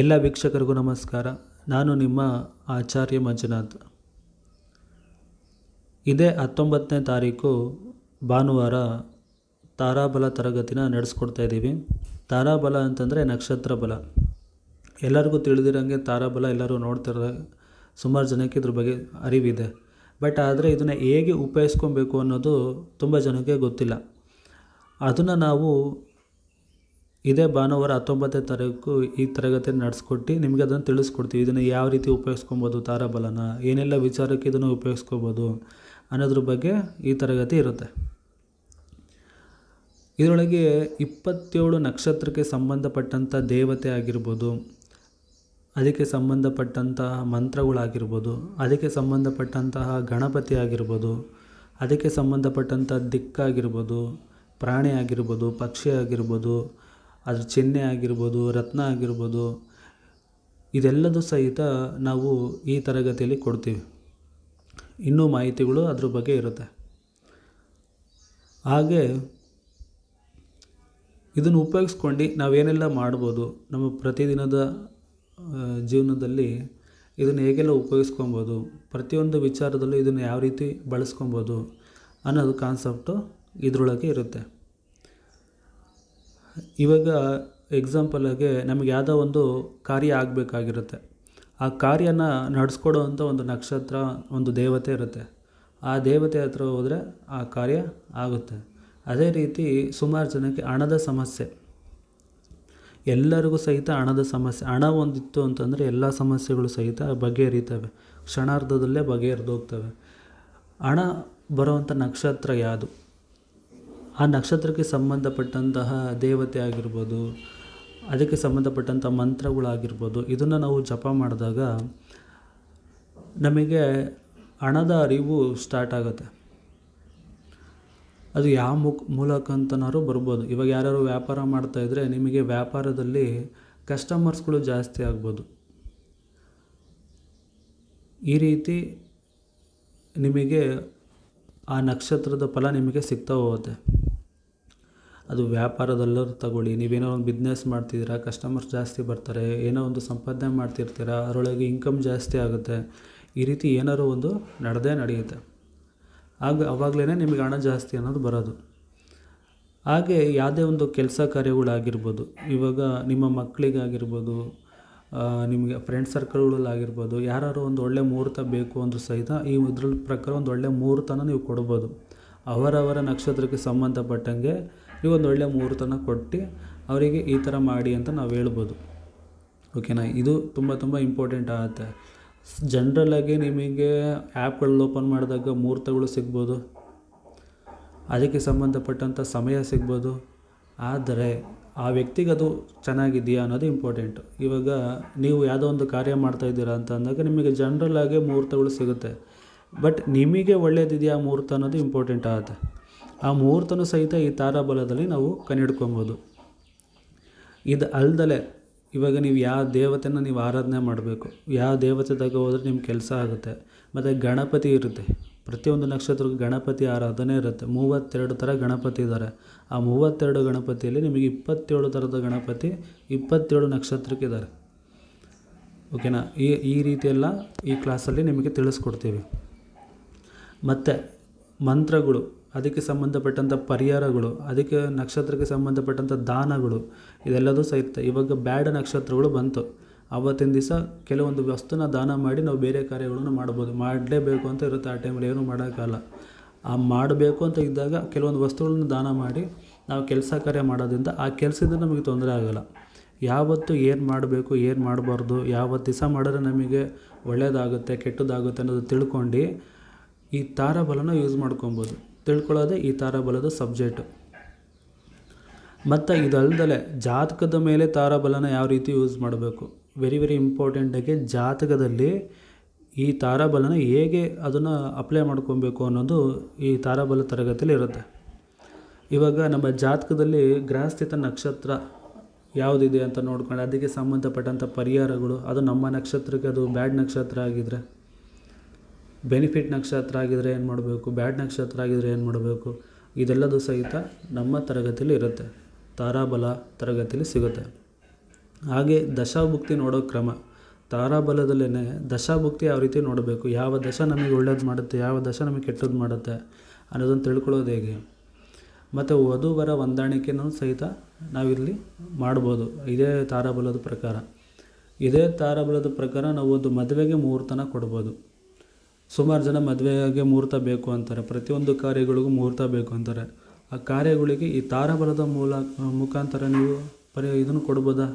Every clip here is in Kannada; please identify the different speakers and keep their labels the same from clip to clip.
Speaker 1: ಎಲ್ಲ ವೀಕ್ಷಕರಿಗೂ ನಮಸ್ಕಾರ. ನಾನು ನಿಮ್ಮ ಆಚಾರ್ಯ ಮಂಜುನಾಥ್. ಇದೇ ಹತ್ತೊಂಬತ್ತನೇ ತಾರೀಕು ಭಾನುವಾರ ತಾರಾಬಲ ತರಗತಿನ ನಡೆಸ್ಕೊಡ್ತಾ ಇದ್ದೀವಿ. ತಾರಾಬಲ ಅಂತಂದರೆ ನಕ್ಷತ್ರ ಬಲ. ಎಲ್ಲರಿಗೂ ತಿಳಿದಿರೋಂಗೆ ತಾರಾಬಲ ಎಲ್ಲರೂ ನೋಡ್ತಿರೋ ಸುಮಾರು ಜನಕ್ಕೆ ಇದ್ರ ಬಗ್ಗೆ ಅರಿವಿದೆ. ಬಟ್ ಆದರೆ ಇದನ್ನು ಹೇಗೆ ಉಪಯೋಗಿಸ್ಕೊಬೇಕು ಅನ್ನೋದು ತುಂಬ ಜನಕ್ಕೆ ಗೊತ್ತಿಲ್ಲ. ಅದನ್ನು ನಾವು ಇದೇ ಭಾನುವಾರ ಹತ್ತೊಂಬತ್ತನೇ ತಾರೀಕು ಈ ತರಗತಿ ನಡೆಸ್ಕೊಟ್ಟು ನಿಮಗೆ ಅದನ್ನು ತಿಳಿಸ್ಕೊಡ್ತೀವಿ. ಇದನ್ನು ಯಾವ ರೀತಿ ಉಪಯೋಗಿಸ್ಕೊಬೋದು, ತಾರಾಬಲನ, ಏನೆಲ್ಲ ವಿಚಾರಕ್ಕೆ ಇದನ್ನು ಉಪಯೋಗಿಸ್ಕೋಬೋದು ಅನ್ನೋದ್ರ ಬಗ್ಗೆ ಈ ತರಗತಿ ಇರುತ್ತೆ. ಇದರೊಳಗೆ ಇಪ್ಪತ್ತೇಳು ನಕ್ಷತ್ರಕ್ಕೆ ಸಂಬಂಧಪಟ್ಟಂಥ ದೇವತೆ ಆಗಿರ್ಬೋದು, ಅದಕ್ಕೆ ಸಂಬಂಧಪಟ್ಟಂತಹ ಮಂತ್ರಗಳಾಗಿರ್ಬೋದು, ಅದಕ್ಕೆ ಸಂಬಂಧಪಟ್ಟಂತಹ ಗಣಪತಿ ಆಗಿರ್ಬೋದು, ಅದಕ್ಕೆ ಸಂಬಂಧಪಟ್ಟಂಥ ದಿಕ್ಕಾಗಿರ್ಬೋದು, ಪ್ರಾಣಿ ಆಗಿರ್ಬೋದು, ಪಕ್ಷಿ ಆಗಿರ್ಬೋದು ಅದ್ರ ಚಿಹ್ನೆ ಆಗಿರ್ಬೋದು, ರತ್ನ ಆಗಿರ್ಬೋದು, ಇದೆಲ್ಲದೂ ಸಹಿತ ನಾವು ಈ ತರಗತಿಯಲ್ಲಿ ಕೊಡ್ತೀವಿ. ಇನ್ನೂ ಮಾಹಿತಿಗಳು ಅದ್ರ ಬಗ್ಗೆ ಇರುತ್ತೆ. ಹಾಗೆ ಇದನ್ನು ಉಪಯೋಗಿಸ್ಕೊಂಡು ನಾವೇನೆಲ್ಲ ಮಾಡ್ಬೋದು, ನಮ್ಮ ಪ್ರತಿದಿನದ ಜೀವನದಲ್ಲಿ ಇದನ್ನು ಹೇಗೆಲ್ಲ ಉಪಯೋಗಿಸ್ಕೊಬೋದು, ಪ್ರತಿಯೊಂದು ವಿಚಾರದಲ್ಲೂ ಇದನ್ನು ಯಾವ ರೀತಿ ಬಳಸ್ಕೊಬೋದು ಅನ್ನೋದು ಕಾನ್ಸೆಪ್ಟು ಇದರೊಳಗೆ ಇರುತ್ತೆ. ಇವಾಗ ಎಕ್ಸಾಂಪಲಾಗೆ ನಮಗೆ ಯಾವುದೋ ಒಂದು ಕಾರ್ಯ ಆಗಬೇಕಾಗಿರುತ್ತೆ. ಆ ಕಾರ್ಯನ ನಡೆಸ್ಕೊಡೋ ಅಂಥ ಒಂದು ನಕ್ಷತ್ರ, ಒಂದು ದೇವತೆ ಇರುತ್ತೆ. ಆ ದೇವತೆ ಹತ್ರ ಹೋದರೆ ಆ ಕಾರ್ಯ ಆಗುತ್ತೆ. ಅದೇ ರೀತಿ ಸುಮಾರು ಜನಕ್ಕೆ ಹಣದ ಸಮಸ್ಯೆ. ಎಲ್ಲರಿಗೂ ಸಹಿತ ಹಣದ ಸಮಸ್ಯೆ. ಹಣ ಒಂದಿತ್ತು ಅಂತಂದರೆ ಎಲ್ಲ ಸಮಸ್ಯೆಗಳು ಸಹಿತ ಬಗೆಹರಿತವೆ. ಕ್ಷಣಾರ್ಧದಲ್ಲೇ ಬಗೆಹರಿದು ಹೋಗ್ತವೆ ಹಣ ಬರುವಂಥ ನಕ್ಷತ್ರ ಯಾವುದು? ಆ ನಕ್ಷತ್ರಕ್ಕೆ ಸಂಬಂಧಪಟ್ಟಂತಹ ದೇವತೆ ಆಗಿರ್ಬೋದು, ಅದಕ್ಕೆ ಸಂಬಂಧಪಟ್ಟಂಥ ಮಂತ್ರಗಳಾಗಿರ್ಬೋದು, ಇದನ್ನು ನಾವು ಜಪ ಮಾಡಿದಾಗ ನಮಗೆ ಹಣದ ಅರಿವು ಸ್ಟಾರ್ಟ್ ಆಗುತ್ತೆ. ಅದು ಯಾವ ಮುಖ ಮೂಲಕ ಅಂತನಾದ್ರು ಬರ್ಬೋದು. ಇವಾಗ ಯಾರ್ಯಾರು ವ್ಯಾಪಾರ ಮಾಡ್ತಾಯಿದ್ರೆ ನಿಮಗೆ ವ್ಯಾಪಾರದಲ್ಲಿ ಕಸ್ಟಮರ್ಸ್ಗಳು ಜಾಸ್ತಿ ಆಗ್ಬೋದು. ಈ ರೀತಿ ನಿಮಗೆ ಆ ನಕ್ಷತ್ರದ ಫಲ ನಿಮಗೆ ಸಿಗ್ತಾ ಹೋಗುತ್ತೆ. ಅದು ವ್ಯಾಪಾರದಲ್ಲರೂ ತಗೊಳ್ಳಿ. ನೀವೇನೋ ಒಂದು ಬಿಸ್ನೆಸ್ ಮಾಡ್ತಿದ್ದೀರಾ ಕಸ್ಟಮರ್ಸ್ ಜಾಸ್ತಿ ಬರ್ತಾರೆ, ಏನೋ ಒಂದು ಸಂಪಾದನೆ ಮಾಡ್ತಿರ್ತೀರ, ಅದರೊಳಗೆ ಇನ್ಕಮ್ ಜಾಸ್ತಿ ಆಗುತ್ತೆ. ಈ ರೀತಿ ಏನಾದ್ರು ಒಂದು ನಡೆದೇ ನಡೆಯುತ್ತೆ. ಆಗ ಅವಾಗಲೇ ನಿಮಗೆ ಹಣ ಜಾಸ್ತಿ ಅನ್ನೋದು ಬರೋದು. ಹಾಗೆ ಯಾವುದೇ ಒಂದು ಕೆಲಸ ಕಾರ್ಯಗಳಾಗಿರ್ಬೋದು, ಇವಾಗ ನಿಮ್ಮ ಮಕ್ಕಳಿಗಾಗಿರ್ಬೋದು ನಿಮಗೆ ಫ್ರೆಂಡ್ ಸರ್ಕಲ್ಗಳಲ್ಲಾಗಿರ್ಬೋದು ಯಾರು ಒಂದು ಒಳ್ಳೆ ಮುಹೂರ್ತ ಬೇಕು ಅಂದರೂ ಸಹಿತ ಈ ಇದ್ರ ಪ್ರಕಾರ ಒಂದು ಒಳ್ಳೆ ಮುಹೂರ್ತನ ನೀವು ಕೊಡ್ಬೋದು. ಅವರವರ ನಕ್ಷತ್ರಕ್ಕೆ ಸಂಬಂಧಪಟ್ಟಂಗೆ ನೀವು ಒಂದು ಒಳ್ಳೆಯ ಮುಹೂರ್ತನ ಕೊಟ್ಟು ಅವರಿಗೆ ಈ ಥರ ಮಾಡಿ ಅಂತ ನಾವು ಹೇಳ್ಬೋದು. ಓಕೆನಾ? ಇದು ತುಂಬ ತುಂಬ ಇಂಪಾರ್ಟೆಂಟ್ ಆಗುತ್ತೆ. ಜನ್ರಲಾಗಿ ನಿಮಗೆ ಆ್ಯಪ್ಗಳಲ್ಲಿ ಓಪನ್ ಮಾಡಿದಾಗ ಮುಹೂರ್ತಗಳು ಸಿಗ್ಬೋದು. ಅದಕ್ಕೆ ಸಂಬಂಧಪಟ್ಟಂಥ ಸಮಯ ಸಿಗ್ಬೋದು. ಆದರೆ ಆ ವ್ಯಕ್ತಿಗೆ ಅದು ಚೆನ್ನಾಗಿದೆಯಾ ಅನ್ನೋದು ಇಂಪಾರ್ಟೆಂಟು. ಇವಾಗ ನೀವು ಯಾವುದೋ ಒಂದು ಕಾರ್ಯ ಮಾಡ್ತಾಯಿದ್ದೀರಾ ಅಂತ ಅಂದಾಗ ನಿಮಗೆ ಜನ್ರಲ್ಲಾಗೆ ಮುಹೂರ್ತಗಳು ಸಿಗುತ್ತೆ. ಬಟ್ ನಿಮಗೆ ಒಳ್ಳೇದಿದೆಯಾ ಮುಹೂರ್ತ ಅನ್ನೋದು ಇಂಪಾರ್ಟೆಂಟ್ ಆಗುತ್ತೆ. ಆ ಮುಹೂರ್ತನೂ ಸಹಿತ ಈ ತಾರಾಬಲದಲ್ಲಿ ನಾವು ಕಣ್ಣಿಡ್ಕೊಬೋದು. ಇದು ಅಲ್ದಲೆ ಇವಾಗ ನೀವು ಯಾವ ದೇವತೆನ ನೀವು ಆರಾಧನೆ ಮಾಡಬೇಕು, ಯಾವ ದೇವತೆದಾಗ ಹೋದ್ರೆ ನಿಮ್ಮ ಕೆಲಸ ಆಗುತ್ತೆ. ಮತ್ತು ಗಣಪತಿ ಇರುತ್ತೆ, ಪ್ರತಿಯೊಂದು ನಕ್ಷತ್ರಕ್ಕೂ ಗಣಪತಿ ಆರಾಧನೆ ಇರುತ್ತೆ. ಮೂವತ್ತೆರಡು ಥರ ಗಣಪತಿ ಇದ್ದಾರೆ. ಆ ಮೂವತ್ತೆರಡು ಗಣಪತಿಯಲ್ಲಿ ನಿಮಗೆ ಇಪ್ಪತ್ತೇಳು ಥರದ ಗಣಪತಿ, ಇಪ್ಪತ್ತೇಳು ನಕ್ಷತ್ರಕ್ಕಿದ್ದಾರೆ ಓಕೆನಾ ಈ ಈ ರೀತಿಯೆಲ್ಲ ಈ ಕ್ಲಾಸಲ್ಲಿ ನಿಮಗೆ ತಿಳಿಸ್ಕೊಡ್ತೀವಿ. ಮತ್ತು ಮಂತ್ರಗಳು. ಅದಕ್ಕೆ ಸಂಬಂಧಪಟ್ಟಂಥ ಪರಿಹಾರಗಳು, ಅದಕ್ಕೆ ನಕ್ಷತ್ರಕ್ಕೆ ಸಂಬಂಧಪಟ್ಟಂಥ ದಾನಗಳು, ಇದೆಲ್ಲದೂ ಸಹಿತ ಇವಾಗ ಬ್ಯಾಡ ನಕ್ಷತ್ರಗಳು ಬಂತು. ಆವತ್ತಿನ ದಿವಸ ಕೆಲವೊಂದು ವಸ್ತುನ ದಾನ ಮಾಡಿ ನಾವು ಬೇರೆ ಕಾರ್ಯಗಳನ್ನು ಮಾಡ್ಬೋದು. ಮಾಡಲೇಬೇಕು ಅಂತ ಇರುತ್ತೆ ಆ ಟೈಮಲ್ಲಿ ಏನೂ ಮಾಡೋಕ್ಕಾಗಲ್ಲ. ಆ ಮಾಡಬೇಕು ಅಂತ ಇದ್ದಾಗ ಕೆಲವೊಂದು ವಸ್ತುಗಳನ್ನು ದಾನ ಮಾಡಿ ನಾವು ಕೆಲಸ ಕಾರ್ಯ ಮಾಡೋದ್ರಿಂದ ಆ ಕೆಲಸದಿಂದ ನಮಗೆ ತೊಂದರೆ ಆಗೋಲ್ಲ. ಯಾವತ್ತು ಏನು ಮಾಡಬೇಕು, ಏನು ಮಾಡಬಾರ್ದು, ಯಾವತ್ತು ದಿವಸ ಮಾಡಿದ್ರೆ ನಮಗೆ ಒಳ್ಳೆಯದಾಗುತ್ತೆ ಕೆಟ್ಟದಾಗುತ್ತೆ ಅನ್ನೋದು ತಿಳ್ಕೊಂಡು ಈ ತಾರಾಬಲನ ಯೂಸ್ ಮಾಡ್ಕೊಬೋದು. ತಿಳ್ಕೊಳ್ಳೋದೇ ಈ ತಾರಾಬಲದ ಸಬ್ಜೆಕ್ಟು. ಮತ್ತು ಇದಲ್ದಲೆ ಜಾತಕದ ಮೇಲೆ ತಾರಾಬಲನ ಯಾವ ರೀತಿ ಯೂಸ್ ಮಾಡಬೇಕು? ವೆರಿ ವೆರಿ ಇಂಪಾರ್ಟೆಂಟಾಗಿ ಜಾತಕದಲ್ಲಿ ಈ ತಾರಾಬಲನ ಹೇಗೆ ಅದನ್ನು ಅಪ್ಲೈ ಮಾಡ್ಕೊಬೇಕು ಅನ್ನೋದು ಈ ತಾರಾಬಲ ತರಗತಿಯಲ್ಲಿ ಇರುತ್ತೆ. ಇವಾಗ ನಮ್ಮ ಜಾತಕದಲ್ಲಿ ಗ್ರಹಸ್ಥಿತ ನಕ್ಷತ್ರ ಯಾವುದಿದೆ ಅಂತ ನೋಡ್ಕೊಂಡು ಅದಕ್ಕೆ ಸಂಬಂಧಪಟ್ಟಂಥ ಪರಿಹಾರಗಳು, ಅದು ನಮ್ಮ ನಕ್ಷತ್ರಕ್ಕೆ ಅದು ಬ್ಯಾಡ್ ನಕ್ಷತ್ರ ಆಗಿದ್ದರೆ ಬೆನಿಫಿಟ್ ನಕ್ಷತ್ರ ಆಗಿದ್ದರೆ ಏನು ಮಾಡಬೇಕು? ಬ್ಯಾಡ್ ನಕ್ಷತ್ರ ಆಗಿದ್ದರೆ ಏನು ಮಾಡಬೇಕು? ಇದೆಲ್ಲದೂ ಸಹಿತ ನಮ್ಮ ತರಗತಿಯಲ್ಲಿ ಇರುತ್ತೆ. ತಾರಾಬಲ ತರಗತಿಯಲ್ಲಿ ಸಿಗುತ್ತೆ. ಹಾಗೆ ದಶಾಭುಕ್ತಿ ನೋಡೋ ಕ್ರಮ. ತಾರಾಬಲದಲ್ಲೇ ದಶಾಭುಕ್ತಿ ಯಾವ ರೀತಿ ನೋಡಬೇಕು? ಯಾವ ದಶ ನಮಗೆ ಒಳ್ಳೇದು ಮಾಡುತ್ತೆ? ಯಾವ ದಶ ನಮಗೆ ಕೆಟ್ಟದ್ದು ಮಾಡುತ್ತೆ? ಅನ್ನೋದನ್ನು ತಿಳ್ಕೊಳ್ಳೋದು ಹೇಗೆ? ಮತ್ತು ವಧುವರ ಹೊಂದಾಣಿಕೆನೂ ಸಹಿತ ನಾವಿಲ್ಲಿ ಮಾಡ್ಬೋದು. ಇದೇ ತಾರಾಬಲದ ಪ್ರಕಾರ. ಇದೇ ತಾರಾಬಲದ ಪ್ರಕಾರ ನಾವು ಒಂದು ಮದುವೆಗೆ ಮುಹೂರ್ತನ ಕೊಡ್ಬೋದು. ಸುಮಾರು ಜನ ಮದುವೆಗೆ ಮುಹೂರ್ತ ಬೇಕು ಅಂತಾರೆ. ಪ್ರತಿಯೊಂದು ಕಾರ್ಯಗಳಿಗೂ ಮುಹೂರ್ತ ಬೇಕು ಅಂತಾರೆ. ಆ ಕಾರ್ಯಗಳಿಗೆ ಈ ತಾರಾಬಲದ ಮೂಲ ಮುಖಾಂತರ ನೀವು ಪರಿ, ಇದನ್ನು ಕೊಡ್ಬೋದಾ?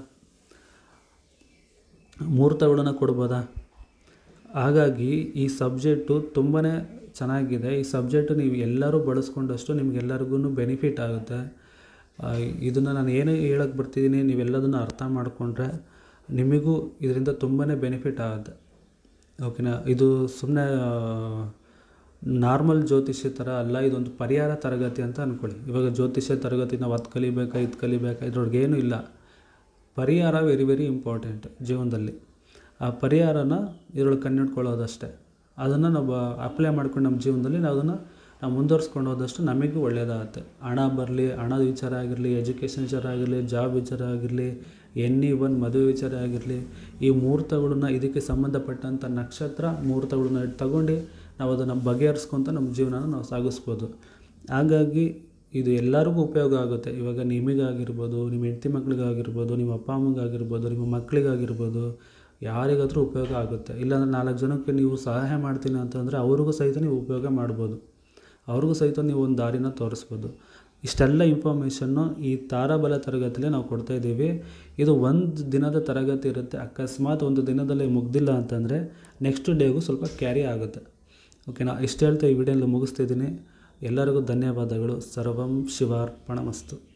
Speaker 1: ಮುಹೂರ್ತಗಳನ್ನು ಕೊಡ್ಬೋದಾ? ಹಾಗಾಗಿ ಈ ಸಬ್ಜೆಕ್ಟು ತುಂಬಾ ಚೆನ್ನಾಗಿದೆ. ಈ ಸಬ್ಜೆಕ್ಟು ನೀವು ಎಲ್ಲರೂ ಬಳಸ್ಕೊಂಡಷ್ಟು ನಿಮಗೆಲ್ಲರಿಗೂ ಬೆನಿಫಿಟ್ ಆಗುತ್ತೆ. ಇದನ್ನು ನಾನು ಏನು ಹೇಳಕ್ಕೆ ಬರ್ತಿದ್ದೀನಿ, ನೀವೆಲ್ಲದನ್ನು ಅರ್ಥ ಮಾಡಿಕೊಂಡ್ರೆ ನಿಮಗೂ ಇದರಿಂದ ತುಂಬಾ ಬೆನಿಫಿಟ್ ಆಗುತ್ತೆ. ಓಕೆನಾ? ಇದು ಸುಮ್ಮನೆ ನಾರ್ಮಲ್ ಜ್ಯೋತಿಷ್ಯ ಥರ ಅಲ್ಲ, ಇದೊಂದು ಪರಿಹಾರ ತರಗತಿ ಅಂತ ಅಂದ್ಕೊಳ್ಳಿ ಇವಾಗ ಜ್ಯೋತಿಷ್ಯ ತರಗತಿ ನಾವು ಅದು ಕಲಿಬೇಕಾ, ಇದು ಕಲಿಬೇಕಾ, ಇದ್ರೊಳಗೆ ಏನೂ ಇಲ್ಲ. ಪರಿಹಾರ ವೆರಿ ವೆರಿ ಇಂಪಾರ್ಟೆಂಟ್ ಜೀವನದಲ್ಲಿ. ಆ ಪರಿಹಾರನ ಇದ್ರೊಳಗೆ ಕಣ್ಣಿಟ್ಕೊಳ್ಳೋದಷ್ಟೇ ಅದನ್ನು ನಾವು ಅಪ್ಲೈ ಮಾಡ್ಕೊಂಡು ನಮ್ಮ ಜೀವನದಲ್ಲಿ ನಾವು ಅದನ್ನು ನಾವು ಮುಂದುವರ್ಸ್ಕೊಂಡು ಹೋದಷ್ಟು ನಮಗೂ ಒಳ್ಳೆಯದಾಗುತ್ತೆ ಹಣ ಬರಲಿ, ಹಣದ ವಿಚಾರ ಆಗಿರಲಿ, ಎಜುಕೇಷನ್ ವಿಚಾರ ಆಗಿರಲಿ, ಜಾಬ್ ವಿಚಾರ ಆಗಿರಲಿ ಎನಿ ಒನ್ ಮದುವೆ ವಿಚಾರ ಆಗಿರಲಿ, ಈ ಮುಹೂರ್ತಗಳನ್ನ ಇದಕ್ಕೆ ಸಂಬಂಧಪಟ್ಟಂಥ ನಕ್ಷತ್ರ ಮುಹೂರ್ತಗಳನ್ನ ತಗೊಂಡು ನಾವು ಅದನ್ನು ಬಗೆಹರಿಸ್ಕೊತ ನಮ್ಮ ಜೀವನನ ನಾವು ಸಾಗಿಸ್ಬೋದು. ಹಾಗಾಗಿ ಇದು ಎಲ್ಲರಿಗೂ ಉಪಯೋಗ ಆಗುತ್ತೆ. ಇವಾಗ ನಿಮಗಾಗಿರ್ಬೋದು ನಿಮ್ಮ ಹೆಂಡತಿ ಮಕ್ಳಿಗಾಗಿರ್ಬೋದು, ನಿಮ್ಮ ಅಪ್ಪ ಅಮ್ಮಗಾಗಿರ್ಬೋದು, ನಿಮ್ಮ ಮಕ್ಕಳಿಗಾಗಿರ್ಬೋದು ಯಾರಿಗಾದರೂ ಉಪಯೋಗ ಆಗುತ್ತೆ. ಇಲ್ಲಾಂದ್ರೆ ನಾಲ್ಕು ಜನಕ್ಕೆ ನೀವು ಸಹಾಯ ಮಾಡ್ತೀನಿ ಅಂತಂದರೆ ಅವ್ರಿಗೂ ಸಹಿತ ನೀವು ಉಪಯೋಗ ಮಾಡ್ಬೋದು. ಅವ್ರಿಗೂ ಸಹಿತ ನೀವು ಒಂದು ದಾರಿನ ತೋರಿಸ್ಬೋದು. ಇಷ್ಟೆಲ್ಲ ಇನ್ಫಾರ್ಮೇಷನ್ನು ಈ ತಾರಾಬಲ ತರಗತಿಯಲ್ಲಿ ನಾವು ಕೊಡ್ತಾಯಿದ್ದೀವಿ ಇದು ಒಂದು ದಿನದ ತರಗತಿ ಇರುತ್ತೆ. ಅಕಸ್ಮಾತ್ ಒಂದು ದಿನದಲ್ಲಿ ಮುಗ್ದಿಲ್ಲ ಅಂತಂದರೆ ನೆಕ್ಸ್ಟ್ ಡೇಗೂ ಸ್ವಲ್ಪ ಕ್ಯಾರಿ ಆಗುತ್ತೆ. ಓಕೆನಾ ಇಷ್ಟು ಹೇಳ್ತಾ ಈ ವಿಡಿಯೋಲ್ಲಿ ಮುಗಿಸ್ತಿದ್ದೀನಿ ಎಲ್ಲರಿಗೂ ಧನ್ಯವಾದಗಳು. ಸರ್ವಂ ಶಿವಾರ್ಪಣಮಸ್ತು.